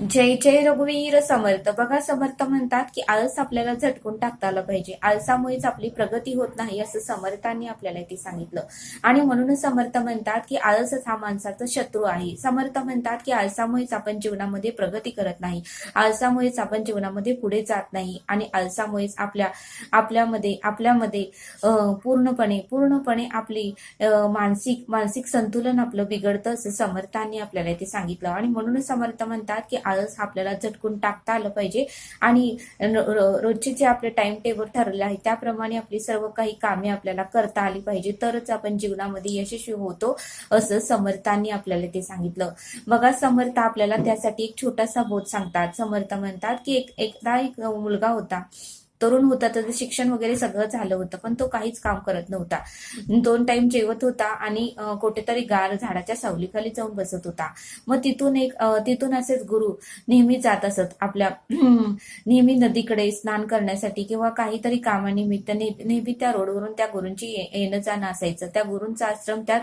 जय जय रघुवीर समर्थ. बघा समर्थ म्हणतात की आळस आपल्याला झटकून टाकता आलं पाहिजे. आळसामुळेच आपली प्रगती होत नाही असं समर्थांनी आपल्याला ते सांगितलं. आणि म्हणूनच समर्थ म्हणतात की आळसच हा माणसाचा शत्रू आहे. समर्थ म्हणतात की आळसामुळेच आपण जीवनामध्ये प्रगती करत नाही. आळसामुळेच आपण जीवनामध्ये पुढे जात नाही. आणि आळसामुळेच आपल्या आपल्यामध्ये आपल्यामध्ये पूर्णपणे पूर्णपणे आपली मानसिक मानसिक संतुलन आपलं बिघडतं असं समर्थांनी आपल्याला ते सांगितलं. आणि म्हणूनच समर्थ म्हणतात की आळस आपल्याला झटकून टाकता आलं पाहिजे. आणि रोजचे जे आपले टाइम टेबल ठरलेलं आहे त्याप्रमाणे आपली सर्व काही कामे आपल्याला करता आली पाहिजे. तरच आपण जीवनामध्ये यशस्वी होतो असं समर्थांनी आपल्याला ते सांगितलं. बघा समर्थ आपल्याला त्यासाठी एक छोटासा बोध सांगतात. समर्थ म्हणतात की एक एकदा एक मुलगा होता. तरुण होता त्याचं शिक्षण वगैरे सगळं झालं होतं पण तो काहीच काम करत नव्हता. दोन टाइम जेवत होता आणि कुठेतरी गार झाडाच्या सावलीखाली जाऊन बसत होता. मग तिथून एक तिथून असेच गुरु नेहमी जात असत आपल्या नेहमी नदीकडे स्नान करण्यासाठी किंवा काहीतरी कामानिमित्त नेहमी त्या रोडवरून त्या गुरूंची येणं जाणं असायचं. त्या गुरूंचा आश्रम त्याच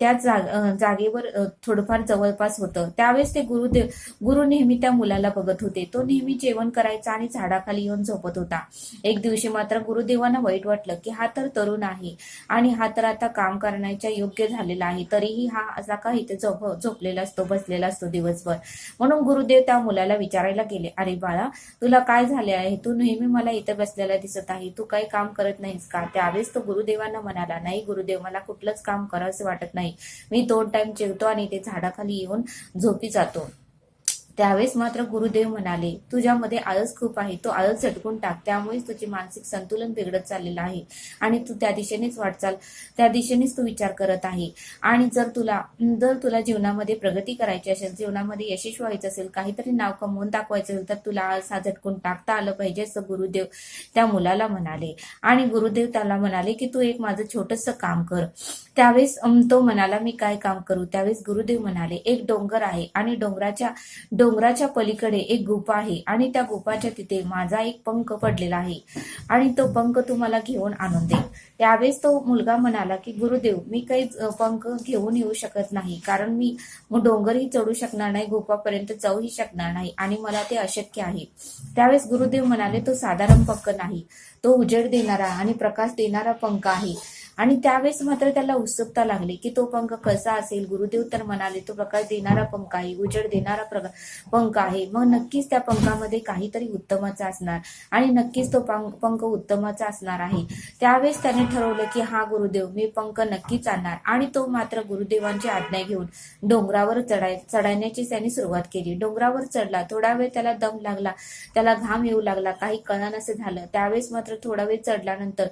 त्या त्याच जागेवर थोडंफार जवळपास होतं. त्यावेळेस ते गुरुदेव गुरु नेहमी त्या मुलाला बघत होते. तो नेहमी जेवण करायचा आणि झाडाखाली येऊन झोप झोपत होता. एक दिवशी मात्र गुरुदेवांना वाईट वाटलं की हा तर तरुण आहे आणि हा तर आता काम करण्याच्या योग्य झालेला आहे. तरीही हा असा का इथे झोप झोपलेला असतो बसलेला असतो दिवसभर. म्हणून गुरुदेव त्या मुलाला विचारायला गेले. अरे बाळा तुला काय झाले आहे? तू नेहमी मला इथं बसलेला दिसत आहे. तू काही काम करत नाहीस का? त्यावेळेस तो गुरुदेवांना म्हणाला नाही गुरुदेव मला कुठलंच काम करावंसं वाटत नाही. मी दोन टाइम जेवतो आणि ते झाडाखाली येऊन झोपी जातो. त्यावेळेस मात्र गुरुदेव म्हणाले तुझ्यामध्ये आळस खूप आहे. तो आळस झटकून टाक. त्यामुळेच तुझे मानसिक संतुलन बिघडत चाललेलं आहे आणि तू त्या दिशेनेच वाटचाल. त्या दिशेनेच तू विचार करत आहे. आणि जर तुला जर तुला जीवनामध्ये प्रगती करायची असेल जीवनामध्ये यशस्वी व्हायचं असेल काहीतरी नाव कमवून दाखवायचं असेल तर तुला आळस हा झटकून टाकता आलं पाहिजे असं गुरुदेव त्या मुलाला म्हणाले. आणि गुरुदेव त्याला म्हणाले की तू एक माझं छोटस काम कर. त्यावेळेस तो म्हणाला मी काय काम करू? त्यावेळेस गुरुदेव म्हणाले एक डोंगर आहे आणि डोंगराच्या डोंगराच्या पलीकडे एक गुफा आहे आणि त्या गुफाच्या तिथे माझा एक पंख पडलेला आहे. आणि तो पंख तुम्हाला घेऊन आणून दे त्यावेळेस तो मुलगा म्हणाला की गुरुदेव मी काही पंख घेऊन येऊ शकत नाही. कारण मी डोंगरही चढू शकणार नाही गुफापर्यंत जाऊही शकणार नाही आणि मला ते अशक्य आहे. त्यावेळेस गुरुदेव म्हणाले तो साधारण पंख नाही. तो उजेड देणारा आणि प्रकाश देणारा पंख आहे. आणि त्यावेळेस मात्र त्याला उत्सुकता लागली की तो पंख कसा असेल? गुरुदेव तर म्हणाले तो प्रकाश देणारा पंख आहे उजड देणारा पंख आहे. मग नक्कीच त्या पंखामध्ये काहीतरी उत्तमाचा असणार आणि नक्कीच तो पंख उत्तमाचा असणार आहे. त्यावेळेस त्याने ठरवलं की हा गुरुदेव मी पंख नक्कीच आणणार आणि तो मात्र गुरुदेवांची आज्ञा घेऊन डोंगरावर चढाय चढण्याची त्याने सुरुवात केली. डोंगरावर चढला. थोडा वेळ त्याला दम लागला. त्याला घाम येऊ लागला. काही कळानसं झालं. त्यावेळेस मात्र थोडा वेळ चढल्यानंतर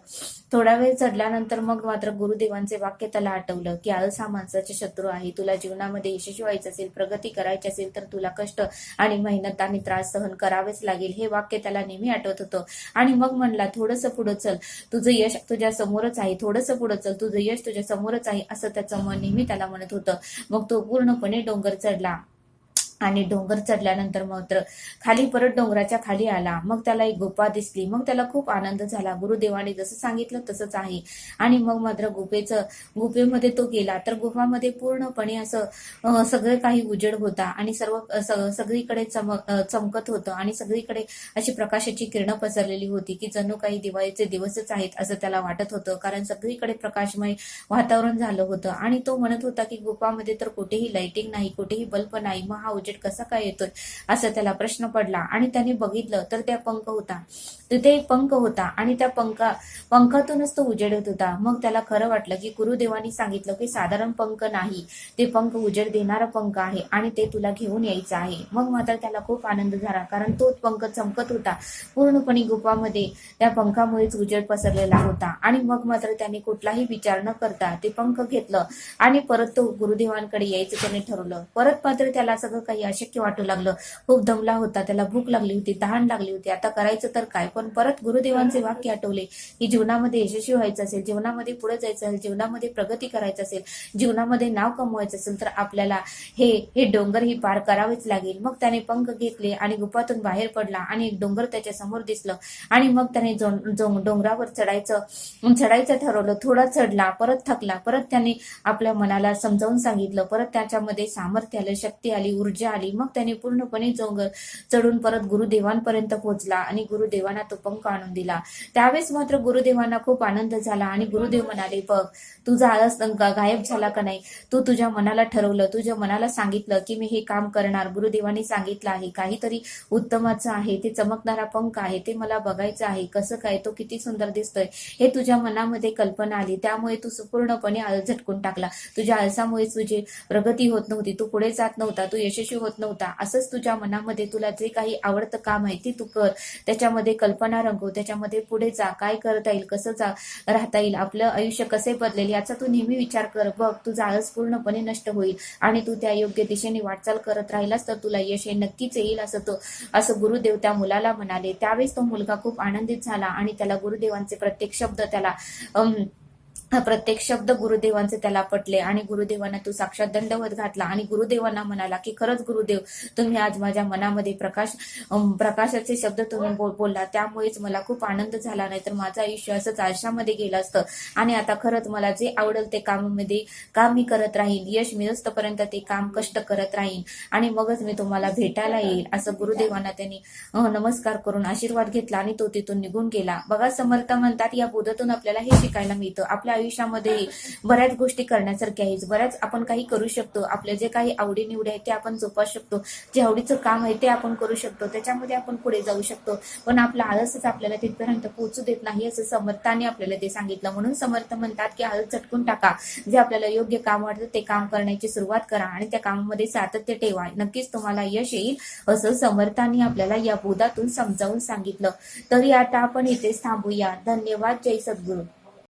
थोडा वेळ चढल्यानंतर मग मग मात्र गुरुदेवांचे वाक्य त्याला आठवलं की आळस हा माणसाचे शत्रू आहे. तुला जीवनामध्ये यशस्वी व्हायचं असेल प्रगती करायची असेल तर तुला कष्ट आणि मेहनत आणि त्रास सहन करावेच लागेल हे वाक्य त्याला नेहमी आठवत होतं. आणि मग म्हणला थोडंसं पुढं चल. तुझं यश तुझ्या समोरच आहे. थोडंसं पुढं चल. तुझं यश तुझ्या समोरच आहे असं त्याचं मन नेहमी त्याला म्हणत होतं. मग तो पूर्णपणे डोंगर चढला. आणि डोंगर चढल्यानंतर मात्र खाली परत डोंगराच्या खाली आला. मग त्याला एक गुफा दिसली. मग त्याला खूप आनंद झाला. गुरुदेवाने जसं सांगितलं तसंच आहे. आणि मग मात्र गुफेचं गुफेमध्ये तो गेला. तर गुफामध्ये पूर्णपणे असं सगळं काही उजेड होता आणि सर्व सगळीकडे चमक चमकत होतं आणि सगळीकडे अशी प्रकाशाची किरणं पसरलेली होती की जणू काही दिवाळीचे दिवसच आहेत असं त्याला वाटत होतं. कारण सगळीकडे प्रकाशमय वातावरण झालं होतं. आणि तो म्हणत होता की गुफामध्ये तर कुठेही लाइटिंग नाही कुठेही बल्ब नाही. मग हा उजेड कसा काय येतोय असा त्याला प्रश्न पडला. आणि त्याने बघितलं तर त्या पंख होता. तिथे एक पंख होता आणि त्या पंखा पंखातूनच तो उजेड होता. मग त्याला खरं वाटलं की गुरुदेवांनी सांगितलं की साधारण पंख नाही ते पंख उजेड देणारा पंख आहे आणि ते तुला घेऊन यायचं आहे. मग मात्र त्याला खूप आनंद झाला कारण तोच पंख चमकत होता. पूर्णपणे गुफामध्ये त्या पंखामुळेच उजेड पसरलेला होता. आणि मग मात्र त्याने कुठलाही विचार न करता ते पंख घेतलं आणि परत तो गुरुदेवांकडे यायचं त्याने ठरवलं. परत मात्र त्याला सगळं काही अशक्य वाटू लागलं. खूप दमला होता त्याला भूक लागली होती तहान लागली होती. आता करायचं तर काय? पण परत गुरुदेवांचे वाक्य आठवले की जीवनामध्ये यशस्वी व्हायचं असेल जीवनामध्ये पुढे जायचं असेल जीवनामध्ये प्रगती करायचं असेल जीवनामध्ये नाव कमवायचं असेल तर आपल्याला हे हे डोंगर ही पार करावेच लागेल. मग त्याने पंख घेतले आणि गुफातून बाहेर पडला आणि एक डोंगर त्याच्यासमोर दिसलं. आणि मग त्याने जो- डोंगरावर चढायचं चढायचं ठरवलं. थोडा चढला परत थकला. परत त्याने आपल्या मनाला समजावून सांगितलं. परत त्याच्यामध्ये सामर्थ्य आलं शक्ती आली ऊर्जा आली. मग त्याने पूर्णपणे जोंगर चढून परत गुरुदेवांपर्यंत पोहोचला आणि गुरुदेवांना तो पंख आणून दिला. त्यावेळेस मात्र गुरुदेवांना खूप आनंद झाला आणि गुरुदेव म्हणाले बघ तुझा आळस गायब झाला का नाही? तू तुझ्या मनाला ठरवलं तुझ्या मनाला सांगितलं की मी हे काम करणार. गुरुदेवांनी सांगितलं आहे काहीतरी उत्तमाचं आहे ते चमकणारा पंख आहे ते मला बघायचं आहे. कसं काय तो किती सुंदर दिसतोय हे तुझ्या मनामध्ये कल्पना आली. त्यामुळे तू पूर्णपणे आळस झटकून टाकला. तुझ्या आळसामुळे तुझी प्रगती होत नव्हती. तू पुढे जात नव्हता. तू यशस्वी होत नव्हता. असंच तुझ्या मनामध्ये तुला जे काही आवडतं काम आहे ते तू कर. त्याच्यामध्ये कल्पना रंगव. त्याच्यामध्ये पुढे जा. काय करता येईल? कसं जा राहता येईल? आपलं आयुष्य कसे बदलेल? याचा तू नेहमी विचार कर. बघ तुझा आळस पूर्णपणे नष्ट होईल आणि तू त्या योग्य दिशेने वाटचाल करत राहिलास तर तुला यश हे नक्कीच येईल असं तो असं गुरुदेव त्या मुलाला म्हणाले. त्यावेळेस तो मुलगा खूप आनंदित झाला आणि त्याला गुरुदेवांचे प्रत्येक शब्द त्याला अं प्रत्येक शब्द गुरुदेवांचे त्याला पटले आणि गुरुदेवांना तू साक्षात दंडवत घातला आणि गुरुदेवांना म्हणाला की खरंच गुरुदेव तुम्ही आज माझ्या मनामध्ये प्रकाश प्रकाशाचे शब्द तुम्ही बोल- बोलला. त्यामुळेच मला खूप आनंद झाला नाही तर माझं आयुष्य असंच आशामध्ये गेलं असतं. आणि आता खरंच मला जे आवडेल ते कामामध्ये काम मी करत राहीन. यश मिळस्तपर्यंत ते काम कष्ट करत राहीन. आणि मगच मी तुम्हाला भेटायला येईल असं गुरुदेवांना त्यांनी नमस्कार करून आशीर्वाद घेतला आणि तो तिथून निघून गेला. बघा समर्थ म्हणतात या बोधातून आपल्याला हे शिकायला मिळतं. आपल्या आयुष्यामध्ये बऱ्याच गोष्टी करण्यासारख्या आहेत. बऱ्याच आपण काही करू शकतो. आपले जे काही आवडीनिवडी आहेत ते आपण जोपास शकतो. जे आवडीचं काम आहे ते आपण करू शकतो. त्याच्यामध्ये आपण पुढे जाऊ शकतो. पण आपला आळसच आपल्याला तिथपर्यंत पोहोचू देत नाही असं समर्थाने आपल्याला ते सांगितलं. म्हणून समर्थ म्हणतात की आळस झटकून टाका. जे आपल्याला योग्य काम वाटतं ते काम करण्याची सुरुवात करा आणि त्या कामामध्ये सातत्य ठेवा. नक्कीच तुम्हाला यश येईल असं समर्थांनी आपल्याला या बोधातून समजावून सांगितलं. तरी आता आपण इथेच थांबूया. धन्यवाद. जय सद्गुरू.